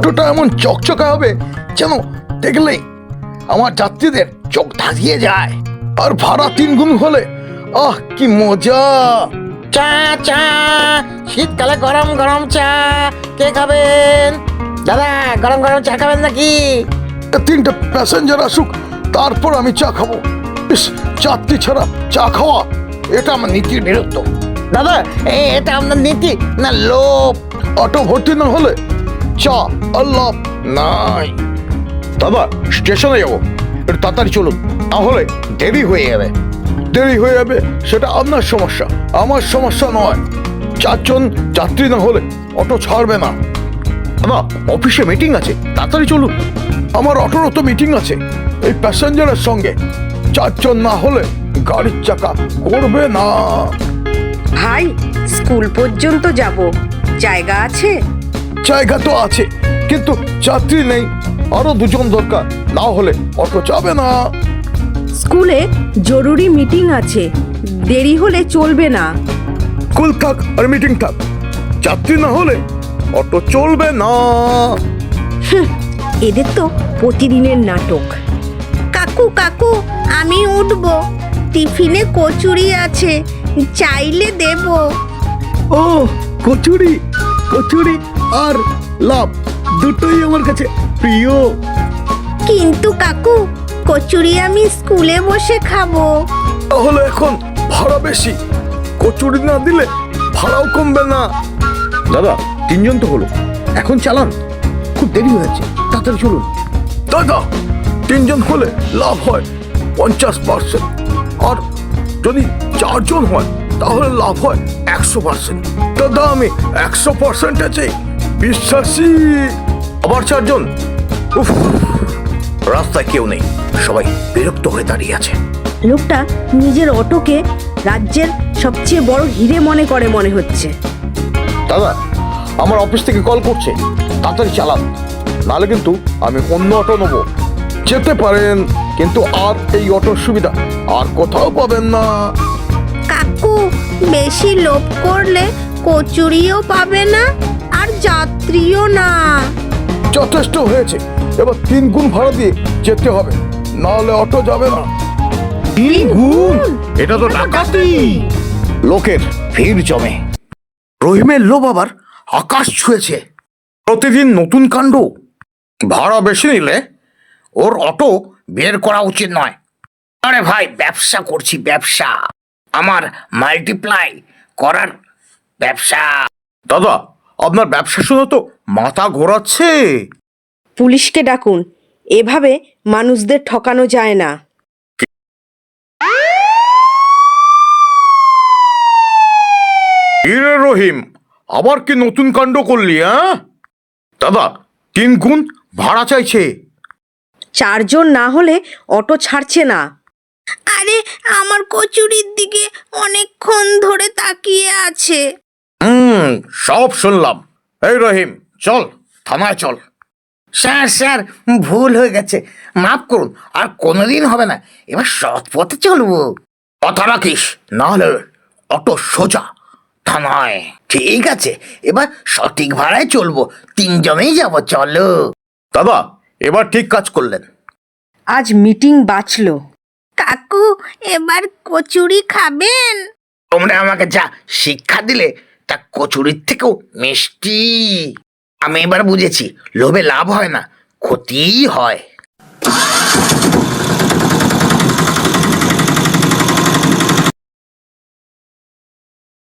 অটোটা এমন চকচকা হবে যেন দেখলে আমার যাত্রীদের চোখ ধাঁধিয়ে যায়। আর ভাড়া তিন গুণ হলে আহ কি মজা! চা চা শীতকালে গরম গরম চা কে খাবেন? দাদা গরম গরম চা খাবেন নাকি? তিনটে প্যাসেঞ্জার আসুক তারপর আমি চা খাব। ইস ছাড়া চা খাওয়া এটা আমার নীতির বিরুদ্ধ। দাদা এটা আপনার নীতি না লোভ? অটো ভর্তি না হলে চা আল্লাহ। নাই। দাদা স্টেশনে যাব। একটু তাড়াতাড়ি চলুন না হলে দেরি হয়ে যাবে। দেরি হয়ে যাবে, সেটা আপনার সমস্যা, আমার সমস্যা নয়। চারজন যাত্রী না হলে অটো ছাড়বে না। দাদা অফিসে মিটিং আছে, তাড়াতাড়ি চলুন। আমার অটোরও তো মিটিং আছে, এই প্যাসেঞ্জারের সঙ্গে। চারজন না হলে গাড়ির চাকা করবে না। ভাই, স্কুল পর্যন্ত যাব। জায়গা আছে? জায়গা তো আছে কিন্তু যাত্রী নেই আরও দুজন দরকার না হলে অটো যাবে না। স্কুলে জরুরি মিটিং আছে দেরি হলে চলবে না। স্কুল থাক আর মিটিং থাক যাত্রী না হলে অটো চলবে না। এদের তো প্রতিদিনের নাটক। কাকু কাকু আমি উঠব টিফিনে কচুরি আছে চাইলে দেব। ও কচুরি কচুরি আর লাভ দুটোই আমার কাছে প্রিয়। কিন্তু কাকু কচুরি আমি স্কুলে বসে খাব। তাহলে এখন ভাড়া বেশি। কচুরি না দিলে ভাড়াও কমবে না। দাদা তিনজন তো হলো। এখন চালান। খুব দেরি হয়েছে। তাড়াতাড়ি চলুন। দাদা তিনজন হলে লাভ হয় পঞ্চাশ পার্সেন্ট। আর যদি চারজন হয় তাহলে লাভ হয় একশো পার্সেন্ট। দাদা আমি একশো পার্সেন্টেজে বিশ্বাসী। আবার চারজন? উফ রাস্তায় কেউ নেই। সবাই বিরক্ত হয়ে দাঁড়িয়ে আছে। লোকটা নিজের অটোকে রাজ্যের সবচেয়ে বড় হিরে মনে করে মনে হচ্ছে। দাদা আমার অফিস থেকে কল করছে। তাড়াতাড়ি চালান। নাহলে কিন্তু আমি অন্য অটো নেব। যেতে পারেন কিন্তু আর এই অটোর সুবিধা আর কোথাও পাবেন না। কাকু বেশি লোভ করলে কচুরিও পাবে না। যাত্রীও না। যথেষ্ট হয়েছে। এবার তিন গুণ ভাড়া দিয়ে যেতে হবে। নাহলে অটো যাবে না। তিন গুণ? এটা তো ডাকাতি। লোকের ভিড় জমে। রহিমের লোভ আবার আকাশ ছুঁয়েছে। প্রতিদিন নতুন কাণ্ড। ভাড়া বেশি নিলে ওর অটো বের করা উচিত নয়। আরে ভাই ব্যবসা করছি ব্যবসা। আমার মাল্টিপ্লাই করার ব্যবসা। দাদা আপনার ব্যবসা শুনে তো মাথা ঘোরাচ্ছে। পুলিশকে ডাকুন। এভাবে মানুষদের ঠকানো যায় না। হিরে রহিম আবার কি নতুন কাণ্ড করলি হ্যাঁ? দাদা তিন গুণ ভাড়া চাইছে। চারজন না হলে অটো ছাড়ছে না। আরে আমার কচুরির দিকে অনেকক্ষণ ধরে তাকিয়ে আছে। হুম সব শুনলাম। এই রহিম চল থানায় চল। স্যার স্যার ভুল হয়ে গেছে। মাফ করুন আর কোনোদিন হবে না। এবার সৎ পথে চলবো। কথা রাখিস না হলে অটো সোজা থানায়। ঠিক আছে এবার সঠিক ভাড়ায় চলবো। তিনজনেই যাব চলো। দাদা এবার ঠিক কাজ করলেন। আজ মিটিং বাঁচলো। কাকু এবার কচুরি খাবেন? তোমরা আমাকে যা শিক্ষা দিলে তা কচুরির থেকেও মিষ্টি। আমি এবার বুঝেছি লোভে লাভ হয় না ক্ষতিই হয়।